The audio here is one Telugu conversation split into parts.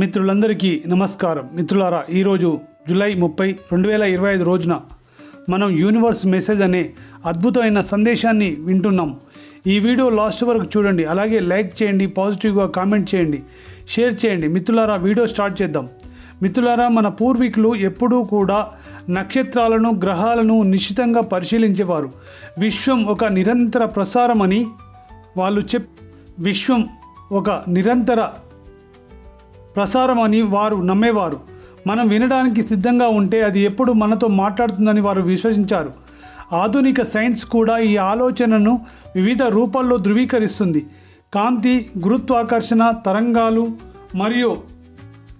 మిత్రులందరికీ నమస్కారం. మిత్రులారా ఈరోజు జూలై ముప్పై రెండు వేల ఇరవై ఐదు రోజున మనం యూనివర్స్ మెసేజ్ అనే అద్భుతమైన సందేశాన్ని వింటున్నాం. ఈ వీడియో లాస్ట్ వరకు చూడండి. అలాగే లైక్ చేయండి పాజిటివ్గా కామెంట్ చేయండి షేర్ చేయండి. మిత్రులారా వీడియో స్టార్ట్ చేద్దాం. మిత్రులారా మన పూర్వీకులు ఎప్పుడూ కూడా నక్షత్రాలను గ్రహాలను నిశ్చితంగా పరిశీలించేవారు. విశ్వం ఒక నిరంతర ప్రసారమని వాళ్ళు చెప్ విశ్వం ఒక నిరంతర ప్రసారం అని వారు నమ్మేవారు. మనం వినడానికి సిద్ధంగా ఉంటే అది ఎప్పుడు మనతో మాట్లాడుతుందని వారు విశ్వసించారు. ఆధునిక సైన్స్ కూడా ఈ ఆలోచనను వివిధ రూపాల్లో ధృవీకరిస్తుంది. కాంతి గురుత్వాకర్షణ తరంగాలు మరియు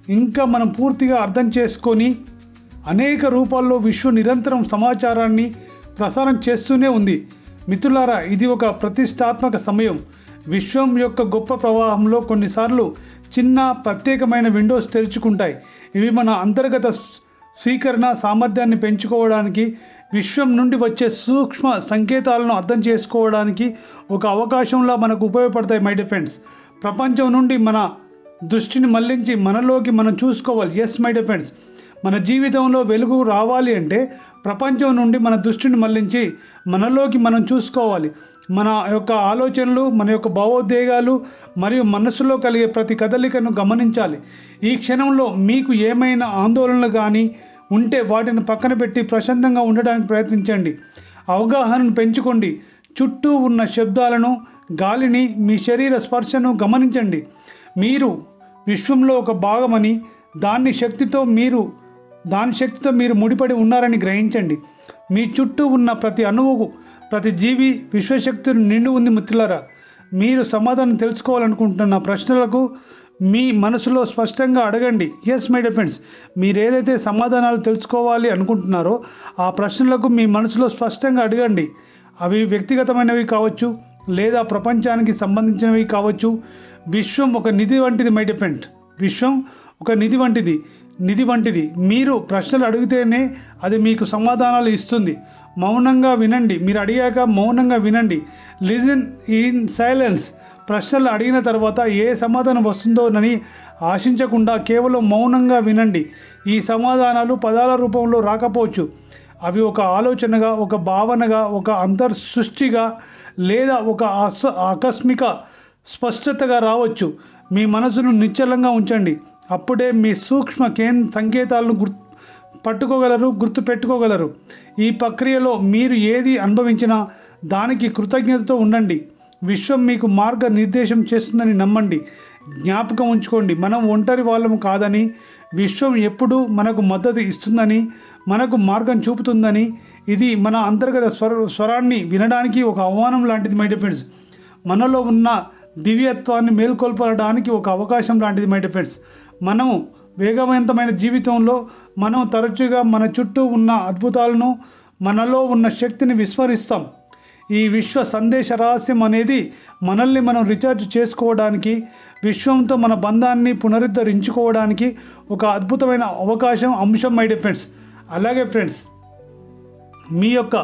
ఇంకా మనం పూర్తిగా అర్థం చేసుకొని అనేక రూపాల్లో విశ్వ నిరంతరం సమాచారాన్ని ప్రసారం చేస్తూనే ఉంది. మిత్రులారా ఇది ఒక ప్రతిష్టాత్మక సమయం. విశ్వం యొక్క గొప్ప ప్రవాహంలో కొన్నిసార్లు చిన్న ప్రత్యేకమైన విండోస్ తెరుచుకుంటాయి. ఇవి మన అంతర్గత స్వీకరణ సామర్థ్యాన్ని పెంచుకోవడానికి విశ్వం నుండి వచ్చే సూక్ష్మ సంకేతాలను అర్థం చేసుకోవడానికి ఒక అవకాశంలా మనకు ఉపయోగపడతాయి మై డిఫెండ్స్ ప్రపంచం నుండి మన దృష్టిని మళ్ళించి మనలోకి మనం చూసుకోవాలి. ఎస్ మై డిఫెండ్స్ మన జీవితంలో వెలుగు రావాలి అంటే ప్రపంచం నుండి మన దృష్టిని మళ్ళించి మనలోకి మనం చూసుకోవాలి. మన యొక్క ఆలోచనలు మన యొక్క భావోద్వేగాలు మరియు మనసులో కలిగే ప్రతి కదలికను గమనించాలి. ఈ క్షణంలో మీకు ఏమైనా ఆందోళనలు కానీ ఉంటే వాటిని పక్కన పెట్టి ప్రశాంతంగా ఉండడానికి ప్రయత్నించండి. అవగాహనను పెంచుకోండి. చుట్టూ ఉన్న శబ్దాలను గాలిని మీ శరీర స్పర్శను గమనించండి. మీరు విశ్వంలో ఒక భాగమని దాన్ని శక్తితో మీరు దాని శక్తితో మీరు ముడిపడి ఉన్నారని గ్రహించండి. మీ చుట్టూ ఉన్న ప్రతి అణువుకు ప్రతి జీవి విశ్వశక్తిని నిండి ఉంది మిత్రులారా. మీరు సమాధానం తెలుసుకోవాలనుకుంటున్న ప్రశ్నలకు మీ మనసులో స్పష్టంగా అడగండి. ఎస్ మై డిఫెండ్స్ మీరు ఏదైతే సమాధానాలు తెలుసుకోవాలి అనుకుంటున్నారో ఆ ప్రశ్నలకు మీ మనసులో స్పష్టంగా అడగండి. అవి వ్యక్తిగతమైనవి కావచ్చు లేదా ప్రపంచానికి సంబంధించినవి కావచ్చు. విశ్వం ఒక నిధి వంటిది మై డిఫెండ్ విశ్వం ఒక నిధి వంటిది. నిధి వంటిది. మీరు ప్రశ్నలు అడిగితేనే అది మీకు సమాధానాలు ఇస్తుంది. మౌనంగా వినండి. మీరు అడిగాక మౌనంగా వినండి. లిజన్ ఇన్ సైలెన్స్ ప్రశ్నలు అడిగిన తర్వాత ఏ సమాధానం వస్తుందోనని ఆశించకుండా కేవలం మౌనంగా వినండి. ఈ సమాధానాలు పదాల రూపంలో రాకపోవచ్చు. అవి ఒక ఆలోచనగా ఒక భావనగా ఒక అంతర్ సృష్టిగా లేదా ఒక అస్ ఆకస్మిక స్పష్టతగా రావచ్చు. మీ మనసును నిశ్చలంగా ఉంచండి. అప్పుడే మీ సూక్ష్మ కేన్ సంకేతాలను గుర్తు పట్టుకోగలరు గుర్తు పెట్టుకోగలరు ఈ ప్రక్రియలో మీరు ఏది అనుభవించినా దానికి కృతజ్ఞతతో ఉండండి. విశ్వం మీకు మార్గ నిర్దేశం చేస్తుందని నమ్మండి. జ్ఞాపకం ఉంచుకోండి. మనం ఒంటరి వాళ్ళము కాదని విశ్వం ఎప్పుడూ మనకు మద్దతు ఇస్తుందని మనకు మార్గం చూపుతుందని ఇది మన అంతర్గత స్వర స్వరాన్ని వినడానికి ఒక అవమానం లాంటిది మై డిఫెండ్స్ మనలో ఉన్న దివ్యత్వాన్ని మేల్కొల్పడానికి ఒక అవకాశం లాంటిది మై డిఫెండ్స్ మనము వేగవంతమైన జీవితంలో మనం తరచుగా మన చుట్టూ ఉన్న అద్భుతాలను మనలో ఉన్న శక్తిని విస్మరిస్తాం. ఈ విశ్వ సందేశ రహస్యం అనేది మనల్ని మనం రీఛార్జ్ చేసుకోవడానికి విశ్వంతో మన బంధాన్ని పునరుద్ధరించుకోవడానికి ఒక అద్భుతమైన అవకాశం అంశం మై ఫ్రెండ్స్ అలాగే ఫ్రెండ్స్ మీ యొక్క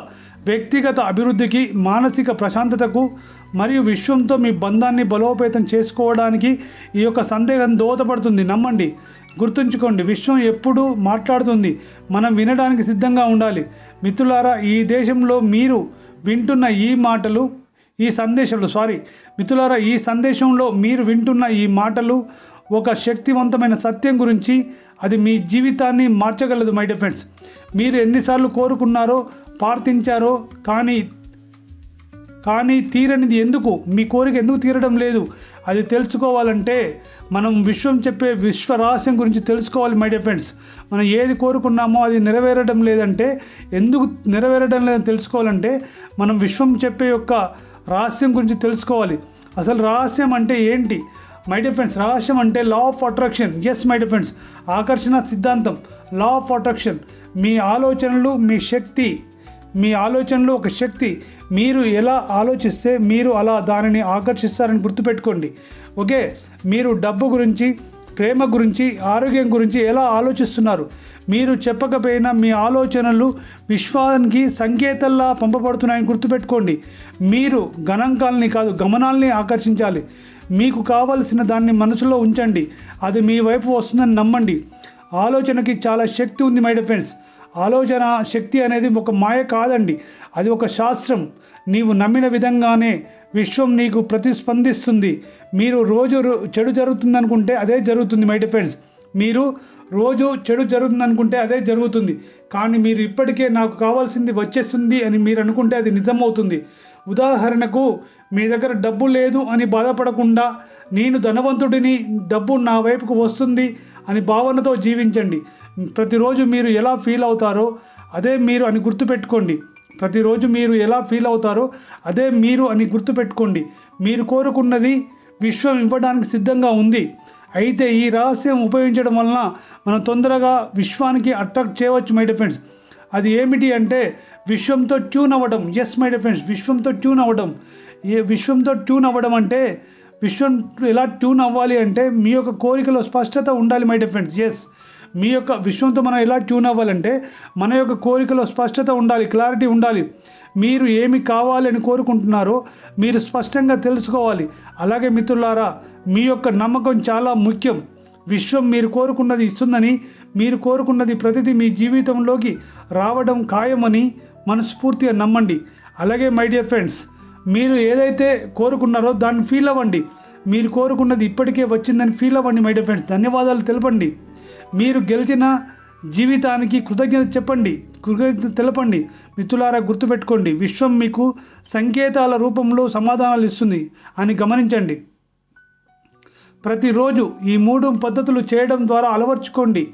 వ్యక్తిగత అభివృద్ధికి మానసిక ప్రశాంతతకు మరియు విశ్వంతో మీ బంధాన్ని బలోపేతం చేసుకోవడానికి ఈ యొక్క సందేహం దోహదపడుతుంది. నమ్మండి. గుర్తుంచుకోండి విశ్వం ఎప్పుడూ మాట్లాడుతుంది. మనం వినడానికి సిద్ధంగా ఉండాలి. మిత్రులారా ఈ దేశంలో మీరు వింటున్న ఈ మాటలు ఈ సందేశంలో సారీ మిత్రులారా ఈ సందేశంలో మీరు వింటున్న ఈ మాటలు ఒక శక్తివంతమైన సత్యం గురించి అది మీ జీవితాన్ని మార్చగలదు మై డిఫెండ్స్ మీరు ఎన్నిసార్లు కోరుకున్నారో ప్రార్థించారో కానీ కానీ తీరనిది ఎందుకు? మీ కోరిక ఎందుకు తీరడం లేదు? అది తెలుసుకోవాలంటే మనం విశ్వం చెప్పే విశ్వ రహస్యం గురించి తెలుసుకోవాలి మై డియర్ ఫ్రెండ్స్ మనం ఏది కోరుకున్నామో అది నెరవేరడం లేదంటే ఎందుకు నెరవేరడం లేదని తెలుసుకోవాలంటే మనం విశ్వం చెప్పే యొక్క రహస్యం గురించి తెలుసుకోవాలి. అసలు రహస్యం అంటే ఏంటి? మై డిఫెన్స్ రహస్యం అంటే law of attraction yes my defence ఆకర్షణ సిద్ధాంతం. లా ఆఫ్ అట్రాక్షన్ మీ ఆలోచనలు మీ శక్తి. మీ ఆలోచనలు ఒక శక్తి మీరు ఎలా ఆలోచిస్తే మీరు అలా దానిని ఆకర్షిస్తారని గుర్తుపెట్టుకోండి. ఓకే మీరు డబ్బు గురించి ప్రేమ గురించి ఆరోగ్యం గురించి ఎలా ఆలోచిస్తున్నారు? మీరు చెప్పకపోయినా మీ ఆలోచనలు విశ్వానికి సంకేతాల్లా పంపబడుతున్నాయని గుర్తుపెట్టుకోండి. మీరు గణాంకాలని కాదు గమనాల్ని ఆకర్షించాలి. మీకు కావలసిన దాన్ని మనసులో ఉంచండి. అది మీ వైపు వస్తుందని నమ్మండి. ఆలోచనకి చాలా శక్తి ఉంది మై ఫ్రెండ్స్ ఆలోచన శక్తి అనేది ఒక మాయ కాదండి. అది ఒక శాస్త్రం. నీవు నమ్మిన విధంగానే విశ్వం నీకు ప్రతిస్పందిస్తుంది. మీరు రోజు చెడు జరుగుతుంది అనుకుంటే అదే జరుగుతుంది మై ఫ్రెండ్స్. మీరు రోజు చెడు జరుగుతుంది అనుకుంటే అదే జరుగుతుంది. కానీ మీరు ఇప్పటికే నాకు కావాల్సింది వచ్చేస్తుంది అని మీరు అనుకుంటే అది నిజమవుతుంది. ఉదాహరణకు మీ దగ్గర డబ్బు లేదు అని బాధపడకుండా నేను ధనవంతుడిని డబ్బు నా వైపుకు వస్తుంది అని భావనతో జీవించండి. ప్రతిరోజు మీరు ఎలా ఫీల్ అవుతారో అదే మీరు అని గుర్తుపెట్టుకోండి. ప్రతిరోజు మీరు ఎలా ఫీల్ అవుతారో అదే మీరు అని గుర్తుపెట్టుకోండి. మీరు కోరుకున్నది విశ్వం ఇవ్వడానికి సిద్ధంగా ఉంది. అయితే ఈ రహస్యం ఉపయోగించడం వలన మనం తొందరగా విశ్వానికి అట్రాక్ట్ చేయవచ్చు మై ఫ్రెండ్స్ అది ఏమిటి అంటే విశ్వంతో ట్యూన్ అవ్వడం. ఎస్ మై ఫ్రెండ్స్ విశ్వంతో ట్యూన్ అవ్వడం. ఏ విశ్వంతో ట్యూన్ అవ్వడం అంటే విశ్వం ఎలా ట్యూన్ అవ్వాలి అంటే మీ యొక్క కోరికలో స్పష్టత ఉండాలి మై ఫ్రెండ్స్ ఎస్ మీ యొక్క విశ్వంతో మనం ఎలా ట్యూన్ అవ్వాలంటే మన యొక్క కోరికలో స్పష్టత ఉండాలి క్లారిటీ ఉండాలి. మీరు ఏమి కావాలని కోరుకుంటున్నారో మీరు స్పష్టంగా తెలుసుకోవాలి. అలాగే మిత్రులారా మీ యొక్క నమ్మకం చాలా ముఖ్యం. విశ్వం మీరు కోరుకున్నది ఇస్తుందని మీరు కోరుకున్నది ప్రతిదీ మీ జీవితంలోకి రావడం ఖాయమని మనస్ఫూర్తిగా నమ్మండి. అలాగే మై డియర్ ఫ్రెండ్స్ మీరు ఏదైతే కోరుకున్నారో దాన్ని ఫీల్ అవ్వండి. మీరు కోరుకున్నది ఇప్పటికే వచ్చిందని ఫీల్ అవ్వండి మై డియర్ ఫ్రెండ్స్ ధన్యవాదాలు తెలపండి. మీరు గెలిచిన జీవితానికి కృతజ్ఞత చెప్పండి కృతజ్ఞత తెలపండి. మిత్రులారా గుర్తుపెట్టుకోండి విశ్వం మీకు సంకేతాల రూపంలో సమాధానాలు ఇస్తుంది అని గమనించండి. ప్రతిరోజు ఈ మూడు పద్ధతులు చేయడం ద్వారా అలవర్చుకోండి.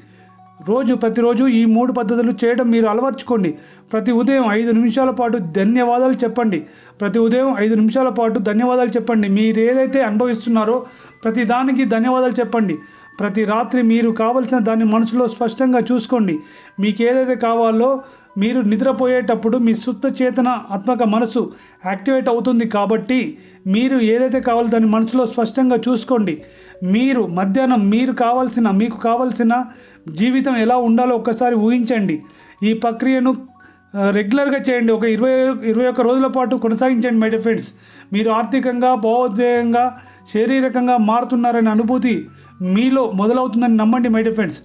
రోజు ప్రతిరోజు ఈ మూడు పద్ధతులు చేయడం మీరు అలవర్చుకోండి. ప్రతి ఉదయం ఐదు నిమిషాల పాటు ధన్యవాదాలు చెప్పండి. ప్రతి ఉదయం ఐదు నిమిషాల పాటు ధన్యవాదాలు చెప్పండి. మీరు ఏదైతే అనుభవిస్తున్నారో ప్రతి దానికి ధన్యవాదాలు చెప్పండి. ప్రతి రాత్రి మీరు కావలసిన దాన్ని మనసులో స్పష్టంగా చూసుకోండి. మీకు ఏదైతే కావాలో మీరు నిద్రపోయేటప్పుడు మీ సుప్త చేతన ఆత్మక మనసు యాక్టివేట్ అవుతుంది కాబట్టి మీరు ఏదైతే కావాలో దాన్ని మనసులో స్పష్టంగా చూసుకోండి. మీరు మధ్యాహ్నం మీరు కావాల్సిన మీకు కావాల్సిన జీవితం ఎలా ఉండాలో ఒక్కసారి ఊహించండి. ఈ ప్రక్రియను రెగ్యులర్గా చేయండి. ఒక ఇరవై ఇరవై ఒక్క రోజుల పాటు కొనసాగించండి మై ఫ్రెండ్స్. మీరు ఆర్థికంగా భావోద్వేగంగా శారీరకంగా మారుతున్నారనే అనుభూతి మీలో మొదలవుతుందని నమ్మండి మై ఫ్రెండ్స్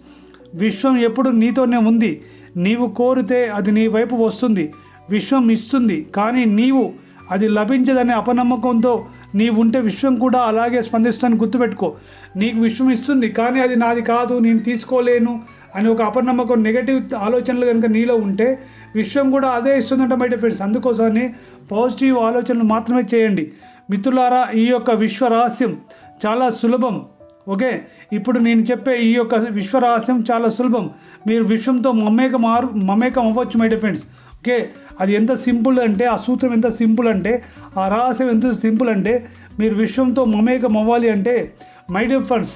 విశ్వం ఎప్పుడు నీతోనే ఉంది. నీవు కోరితే అది నీ వైపు వస్తుంది. విశ్వం ఇస్తుంది. కానీ నీవు అది లభించదనే అపనమ్మకంతో నీవు ఉంటే విశ్వం కూడా అలాగే స్పందిస్తుందని గుర్తుపెట్టుకో. నీకు విశ్వం ఇస్తుంది కానీ అది నాది కాదు నేను తీసుకోలేను అని ఒక అపనమ్మకం నెగటివ్ ఆలోచనలు కనుక నీలో ఉంటే విశ్వం కూడా అదే ఇస్తుందంట మై ఫ్రెండ్స్ అందుకోసమని పాజిటివ్ ఆలోచనలు మాత్రమే చేయండి. మిత్రులారా ఈ యొక్క విశ్వ రహస్యం చాలా సులభం. ఓకే? ఇప్పుడు నేను చెప్పే ఈ యొక్క విశ్వ రహస్యం చాలా సులభం. మీరు విశ్వంతో మమేకం మారు మమేకం అవ్వచ్చు మై ఫ్రెండ్స్ ఓకే? అది ఎంత సింపుల్ అంటే ఆ సూత్రం ఎంత సింపుల్ అంటే ఆ రహస్యం ఎంత సింపుల్ అంటే మీరు విశ్వంతో మమేకం అవ్వాలి అంటే my dear friends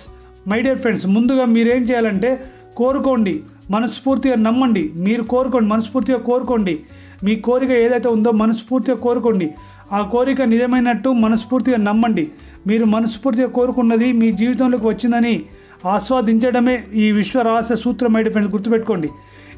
my dear friends ముందుగా మీరేం చేయాలంటే కోరుకోండి మనస్ఫూర్తిగా నమ్మండి. మీరు కోరుకోండి మనస్ఫూర్తిగా కోరుకోండి. మీ కోరిక ఏదైతే ఉందో మనస్ఫూర్తిగా కోరుకోండి. ఆ కోరిక నిజమైనట్టు మనస్ఫూర్తిగా నమ్మండి. మీరు మనస్ఫూర్తిగా కోరుకున్నది మీ జీవితంలోకి వచ్చిందని ఆస్వాదించడమే ఈ విశ్వ రహస్య సూత్రం అయితే ఫ్రెండ్స్. గుర్తుపెట్టుకోండి.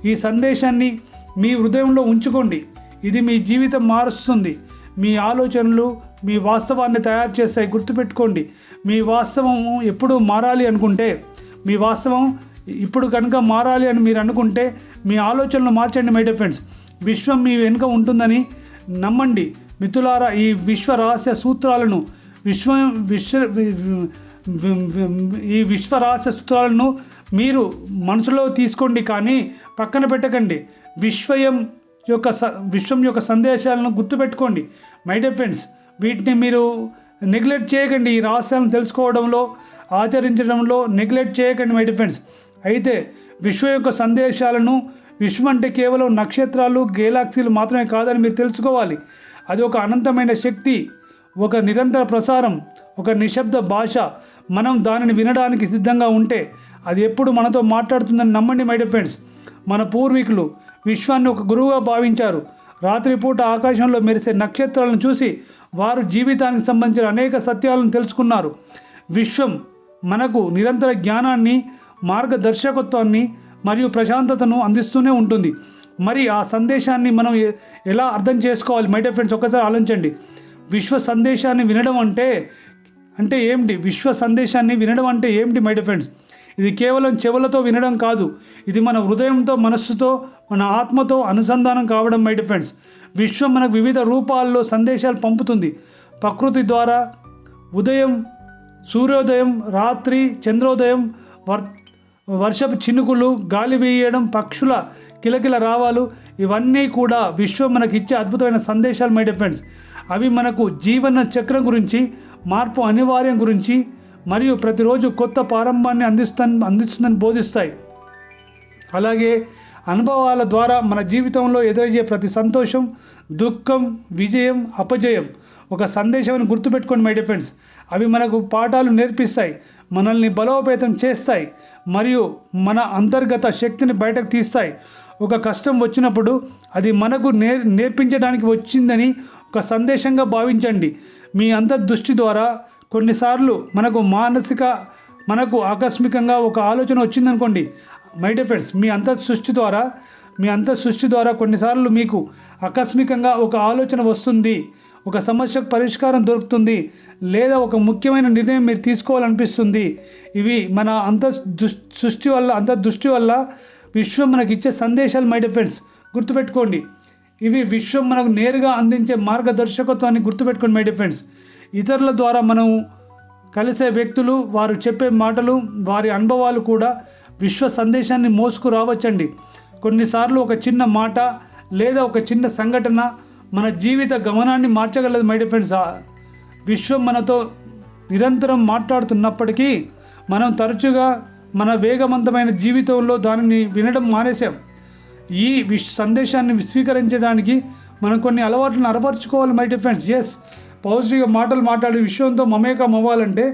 ఈ సందేశాన్ని మీ హృదయంలో ఉంచుకోండి. ఇది మీ జీవితం మారుస్తుంది. మీ ఆలోచనలు మీ వాస్తవాన్ని తయారు చేస్తాయి. గుర్తుపెట్టుకోండి. మీ వాస్తవం ఎప్పుడు మారాలి అనుకుంటే మీ వాస్తవం ఇప్పుడు కనుక మారాలి అని మీరు అనుకుంటే మీ ఆలోచనలు మార్చండి మై డిఫెండ్స్ విశ్వం మీ వెనుక ఉంటుందని నమ్మండి. మిత్రులారా ఈ విశ్వ రహస్య సూత్రాలను విశ్వ విశ్వ ఈ విశ్వ రహస్య సూత్రాలను మీరు మనసులో తీసుకోండి కానీ పక్కన పెట్టకండి. విశ్వయం యొక్క స- విశ్వం యొక్క సందేశాలను గుర్తుపెట్టుకోండి. మై డియర్ ఫ్రెండ్స్ వీటిని మీరు నెగ్లెక్ట్ చేయకండి. ఈ రహస్యాలను తెలుసుకోవడంలో ఆచరించడంలో నెగ్లెక్ట్ చేయకండి మై డియర్ ఫ్రెండ్స్. అయితే విశ్వ యొక్క సందేశాలను విశ్వం అంటే కేవలం నక్షత్రాలు గెలాక్సీలు మాత్రమే కాదని మీరు తెలుసుకోవాలి. అది ఒక అనంతమైన శక్తి ఒక నిరంతర ప్రసారం ఒక నిశ్శబ్ద భాష. మనం దానిని వినడానికి సిద్ధంగా ఉంటే అది ఎప్పుడు మనతో మాట్లాడుతుందని నమ్మండి మై ఫ్రెండ్స్ మన పూర్వీకులు విశ్వాన్ని ఒక గురువుగా భావించారు. రాత్రిపూట ఆకాశంలో మెరిసే నక్షత్రాలను చూసి వారు జీవితానికి సంబంధించిన అనేక సత్యాలను తెలుసుకున్నారు. విశ్వం మనకు నిరంతర జ్ఞానాన్ని మార్గదర్శకత్వాన్ని మరియు ప్రశాంతతను అందిస్తూనే ఉంటుంది. మరి ఆ సందేశాన్ని మనం ఎలా అర్థం చేసుకోవాలి? మై డియర్ ఫ్రెండ్స్ ఒక్కసారి ఆలోచించండి. విశ్వ సందేశాన్ని వినడం అంటే అంటే ఏమిటి? విశ్వ సందేశాన్ని వినడం అంటే ఏమిటి మై డియర్ ఫ్రెండ్స్? ఇది కేవలం చెవులతో వినడం కాదు. ఇది మన హృదయంతో మనస్సుతో మన ఆత్మతో అనుసంధానం కావడం మై డియర్ ఫ్రెండ్స్. విశ్వం మనకు వివిధ రూపాల్లో సందేశాలు పంపుతుంది. ప్రకృతి ద్వారా ఉదయం సూర్యోదయం రాత్రి చంద్రోదయం వర్ వర్షపు చినుకులు గాలి వేయడం పక్షుల కిలకిల రావాలు ఇవన్నీ కూడా విశ్వం మనకి ఇచ్చే అద్భుతమైన సందేశాలు మై ఫ్రెండ్స్ అవి మనకు జీవన చక్రం గురించి మార్పు అనివార్యం గురించి మరియు ప్రతిరోజు కొత్త ప్రారంభాన్ని అందిస్తా అందిస్తుందని బోధిస్తాయి. అలాగే అనుభవాల ద్వారా మన జీవితంలో ఎదురయ్యే ప్రతి సంతోషం దుఃఖం విజయం అపజయం ఒక సందేశం అని గుర్తుపెట్టుకోండి మై డిఫెండ్స్ అవి మనకు పాఠాలు నేర్పిస్తాయి మనల్ని బలోపేతం చేస్తాయి మరియు మన అంతర్గత శక్తిని బయటకు తీస్తాయి. ఒక కష్టం వచ్చినప్పుడు అది మనకు నేర్ నేర్పించడానికి వచ్చిందని ఒక సందేశంగా భావించండి. మీ అంతర్దృష్టి ద్వారా కొన్నిసార్లు మనకు మానసిక మనకు ఆకస్మికంగా ఒక ఆలోచన వచ్చిందనుకోండి మై డిఫెండ్స్ మీ అంతర్ సృష్టి ద్వారా మీ అంతర్ సృష్టి ద్వారా కొన్నిసార్లు మీకు ఆకస్మికంగా ఒక ఆలోచన వస్తుంది. ఒక సమస్యకు పరిష్కారం దొరుకుతుంది లేదా ఒక ముఖ్యమైన నిర్ణయం మీరు తీసుకోవాలనిపిస్తుంది. ఇవి మన అంత సృష్టి వల్ల అంతర్ దృష్టి వల్ల విశ్వం మనకి ఇచ్చే సందేశాలు మై డిఫెండ్స్ గుర్తుపెట్టుకోండి. ఇవి విశ్వం మనకు నేరుగా అందించే మార్గదర్శకత్వాన్ని గుర్తుపెట్టుకోండి మై డిఫెండ్స్ ఇతరుల ద్వారా మనం కలిసే వ్యక్తులు వారు చెప్పే మాటలు వారి అనుభవాలు కూడా విశ్వ సందేశాన్ని మోసుకు రావచ్చండి కొన్నిసార్లు ఒక చిన్న మాట లేదా ఒక చిన్న సంఘటన మన జీవిత గమనాన్ని మార్చగలదు మై డియర్ ఫ్రెండ్స్ విశ్వం మనతో నిరంతరం మాట్లాడుతున్నప్పటికీ మనం తరచుగా మన వేగవంతమైన జీవితంలో దానిని వినడం మానేసాం ఈ విష్ సందేశాన్ని స్వీకరించడానికి మనం కొన్ని అలవాట్లను అలవర్చుకోవాలి మై డియర్ ఫ్రెండ్స్ ఎస్ పాజిటివ్గా మాటలు మాట్లాడి విశ్వంతో మమేకం అవ్వాలంటే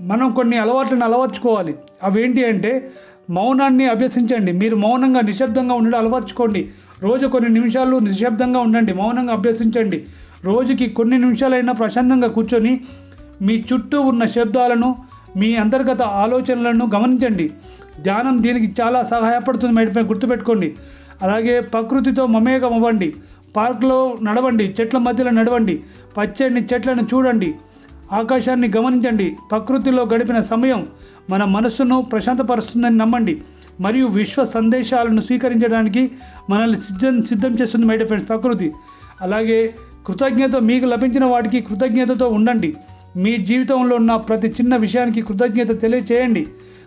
మనం కొన్ని అలవాట్లను అలవర్చుకోవాలి. అవేంటి అంటే మౌనాన్ని అభ్యసించండి. మీరు మౌనంగా నిశ్శబ్దంగా ఉండడం అలవర్చుకోండి. రోజు కొన్ని నిమిషాలు నిశ్శబ్దంగా ఉండండి. మౌనంగా అభ్యసించండి. రోజుకి కొన్ని నిమిషాలైనా ప్రశాంతంగా కూర్చొని మీ చుట్టూ ఉన్న శబ్దాలను మీ అంతర్గత ఆలోచనలను గమనించండి. ధ్యానం దీనికి చాలా సహాయపడుతుంది మేడం గుర్తుపెట్టుకోండి. అలాగే ప్రకృతితో మమేకం అవ్వండి. పార్క్లో నడవండి. చెట్ల మధ్యలో నడవండి. పచ్చని చెట్లను చూడండి. ఆకాశాన్ని గమనించండి. ప్రకృతిలో గడిపిన సమయం మన మనస్సును ప్రశాంతపరుస్తుందని నమ్మండి. మరియు విశ్వ సందేశాలను స్వీకరించడానికి మనల్ని సిద్ధం సిద్ధం చేస్తుంది మై ఫ్రెండ్స్ ప్రకృతి. అలాగే కృతజ్ఞత మీకు లభించిన వాటికి కృతజ్ఞతతో ఉండండి. మీ జీవితంలో ఉన్న ప్రతి చిన్న విషయానికి కృతజ్ఞత తెలియచేయండి.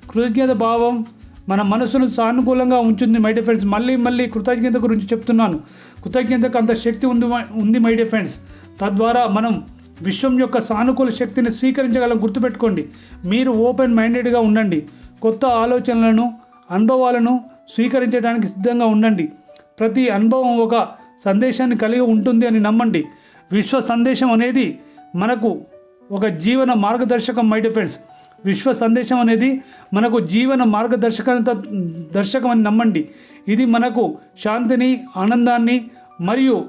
కృతజ్ఞత భావం మన మనసును సానుకూలంగా ఉంచుంది మై డియర్ ఫ్రెండ్స్ మళ్ళీ మళ్ళీ కృతజ్ఞత గురించి చెప్తున్నాను. కృతజ్ఞతకు అంత శక్తి ఉంది ఉంది మై డియర్ ఫ్రెండ్స్ తద్వారా మనం విశ్వం యొక్క సానుకూల శక్తిని స్వీకరించగలం గుర్తుపెట్టుకోండి. మీరు ఓపెన్ మైండెడ్గా ఉండండి. కొత్త ఆలోచనలను అనుభవాలను స్వీకరించడానికి సిద్ధంగా ఉండండి. ప్రతి అనుభవం ఒక సందేశాన్ని కలిగి ఉంటుంది అని నమ్మండి. విశ్వ సందేశం అనేది మనకు ఒక జీవన మార్గదర్శకం మై డిఫెండ్స్ విశ్వ సందేశం అనేది మనకు జీవన మార్గదర్శక దర్శకం అని నమ్మండి. ఇది మనకు శాంతిని ఆనందాన్ని మరియు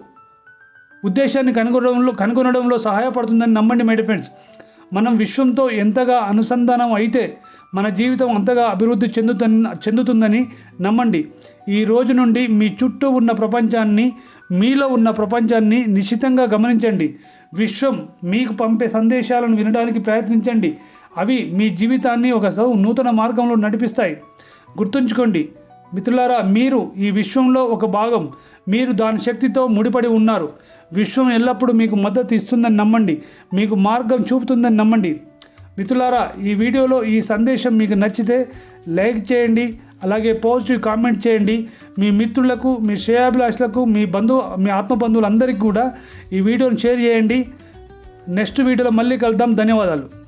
ఉద్దేశాన్ని కనుగొనడంలో కనుగొనడంలో సహాయపడుతుందని నమ్మండి మై ఫ్రెండ్స్ మనం విశ్వంతో ఎంతగా అనుసంధానం అయితే మన జీవితం అంతగా అభివృద్ధి చెందుతున్న చెందుతుందని నమ్మండి. ఈ రోజు నుండి మీ చుట్టూ ఉన్న ప్రపంచాన్ని మీలో ఉన్న ప్రపంచాన్ని నిశ్చితంగా గమనించండి. విశ్వం మీకు పంపే సందేశాలను వినడానికి ప్రయత్నించండి. అవి మీ జీవితాన్ని ఒక సౌ- నూతన మార్గంలో నడిపిస్తాయి. గుర్తుంచుకోండి మిత్రులారా మీరు ఈ విశ్వంలో ఒక భాగం. మీరు దాని శక్తితో ముడిపడి ఉన్నారు. విశ్వం ఎల్లప్పుడూ మీకు మద్దతు ఇస్తుందని నమ్మండి. మీకు మార్గం చూపుతుందని నమ్మండి. మిత్రులారా ఈ వీడియోలో ఈ సందేశం మీకు నచ్చితే లైక్ చేయండి. అలాగే పాజిటివ్ కామెంట్ చేయండి. మీ మిత్రులకు మీ శ్రేయాభిలాషులకు మీ బంధు మీ ఆత్మ బంధువులందరికీ కూడా ఈ వీడియోని షేర్ చేయండి. నెక్స్ట్ వీడియోలో మళ్ళీ కలుద్దాం. ధన్యవాదాలు.